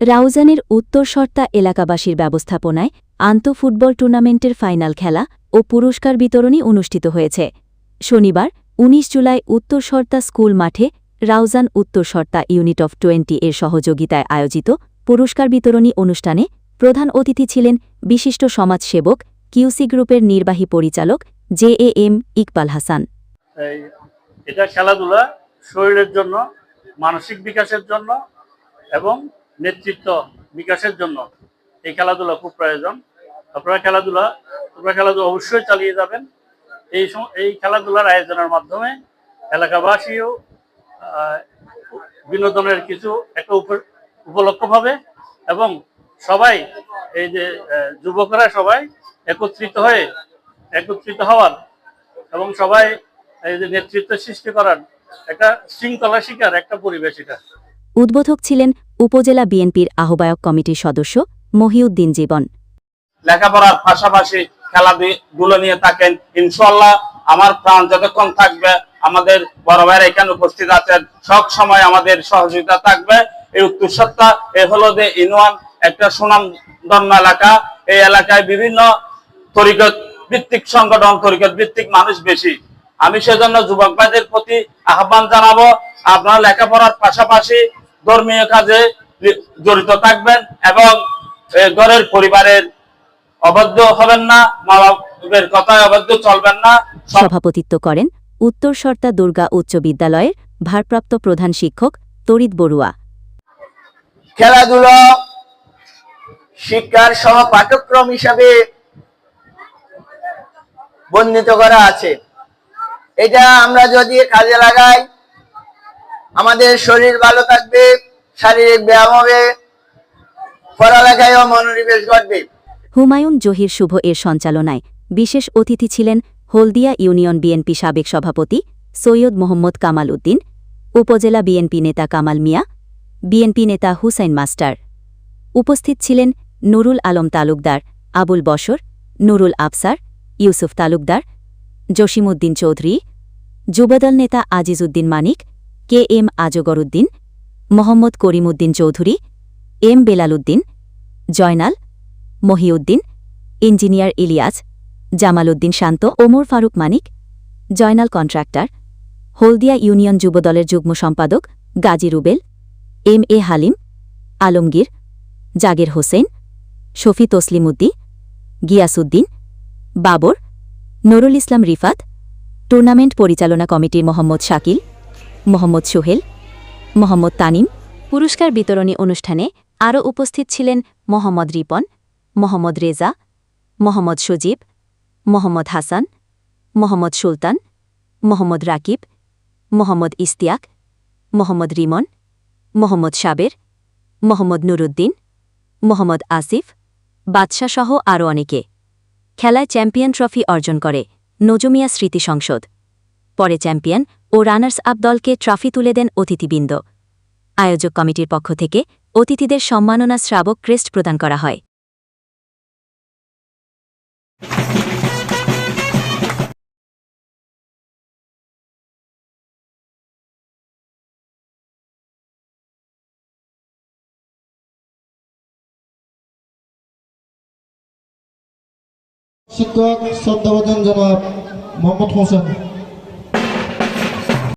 রাউজানের উত্তর সর্তা এলাকাবাসীর ব্যবস্থাপনায় আন্ত ফুটবল টুর্নামেন্টের ফাইনাল খেলা ও পুরস্কার বিতরণী অনুষ্ঠিত হয়েছে। শনিবার ১৯ জুলাই উত্তর সর্তা স্কুল মাঠে রাউজান উত্তর সর্তা ইউনিট অফ টোয়েন্টি এর সহযোগিতায় আয়োজিত পুরস্কার বিতরণী অনুষ্ঠানে প্রধান অতিথি ছিলেন বিশিষ্ট সমাজসেবক কিউসি গ্রুপের নির্বাহী পরিচালক J A M Iqbal Hasan. এটা খেলাধুলা শরীরের জন্য, মানসিক বিকাশের জন্য এবং নেতৃত্ব বিকাশের জন্য এই খেলাধুলা খুব প্রয়োজন। আপনারা খেলাধুলা আপনারা খেলাধুলা অবশ্যই চালিয়ে যাবেন। এই এই খেলাধুলার আয়োজনের মাধ্যমে এলাকাবাসীও বিনোদনের কিছু একটা উপ- উপলক্ষ পাবে এবং সবাই, এই যে যুবকরা সবাই একত্রিত হয়ে, একত্রিত হওয়ার এবং সবাই এই যে নেতৃত্ব সৃষ্টি করার একটা শৃঙ্খলা শিকার, একটা পরিবেশ এটা উদ্বোধক ছিলেন উপজেলা বিএনপির আহ্বায়ক কমিটির সদস্য মহিউদ্দিন জীবন। লেখাপড়ার পাশাপাশি খেলাধুলো নিয়ে থাকেন। ইনশাল্লাহ আমার প্রাণ যতক্ষণ থাকবে, আমাদের বড় ভাইরা এখানে উপস্থিত আছেন, সব সময় আমাদের সহযোগিতা থাকবে। এই উত্তর সত্তা এ হলো যে ইনওয়ান, একটা সুনাম ধন্য এলাকা। এই এলাকায় বিভিন্ন তরিকত ভিত্তিক সংগঠন, তরিকত ভিত্তিক মানুষ বেশি। আমি সেজন্য যুবক ভাইদের প্রতি আহ্বান জানাব, আপনারা লেখাপড়ার পাশাপাশি ধর্মীয় কাজে জড়িত থাকবেন এবং ঘরের পরিবারের অবাধ্য হবেন না মা বাবার কথায় অবাধ্য চলবেন না। সভাপতিত্ব করেন উত্তর সর্তা দুর্গা উচ্চ বিদ্যালয়ের ভারপ্রাপ্ত প্রধান শিক্ষক তরিত বড়ুয়া। খেলাধুলা শিক্ষার সহ পাঠ্যক্রম হিসাবে বর্ণিত করা আছে। এটা আমরা যদি কাজে লাগাই আমাদের শরীর ভালো থাকবে শারীরিক ব্যায়াম হবে, পড়ালেখায়ও মনোনিবেশ ঘটবে। হুমায়ুন জহির শুভ এর সঞ্চালনায় বিশেষ অতিথি ছিলেন হলদিয়া ইউনিয়ন বিএনপি সাবেক সভাপতি সৈয়দ মোহাম্মদ কামাল উদ্দিন, উপজেলা বিএনপি নেতা কামাল মিয়া, বিএনপি নেতা হুসাইন মাস্টার। উপস্থিত ছিলেন নুরুল আলম তালুকদার, আবুল বসর নুরুল আফসার, ইউসুফ তালুকদার, জসিমউদ্দিন চৌধুরী, যুবদল নেতা Azizuddin Manik, K M Azgar Uddin Mohammad Karimuddin Chowdhury, M Belal Uddin Joynal, Mohiuddin, engineer Ilias Jamal Uddin Shanto, Omar Faruk Manik, Joynal contractor, Haldia union যুবদলের যুগ্ম সম্পাদক Gazi Rubel, M A Halim, Alamgir, Jager Hossain Shafi Taslimuddi Giasuddin Babar, Nurul Islam Rifat, tournament পরিচালনা কমিটির মোহাম্মদ শাকিল, মোহাম্মদ সোহেল মোহাম্মদ তানিম, পুরস্কার বিতরণী অনুষ্ঠানে আরও উপস্থিত ছিলেন মোহাম্মদ রিপন, মোহাম্মদ রেজা, মোহাম্মদ সজীব, মোহাম্মদ হাসান, মোহাম্মদ সুলতান, মোহাম্মদ রাকিব, মোহাম্মদ ইস্তিয়াক মোহাম্মদ রিমন, মোহাম্মদ সাবের, মোহাম্মদ নুরুদ্দিন, মোহাম্মদ আসিফ বাদশাসহ আরও অনেকে। খেলায় চ্যাম্পিয়ন ট্রফি অর্জন করে নজমিয়া স্মৃতি সংসদ। পরে চ্যাম্পিয়ন ও রানার্স আপ দলকে ট্রফি তুলে দেন অতিথিবৃন্দ। আয়োজক কমিটির পক্ষ থেকে অতিথিদের সম্মাননা শ্রাবক ক্রেস্ট প্রদান করা হয়। শিক্ষক, শ্রদ্ধাভাজন জনাব মোহাম্মদ হোসেন।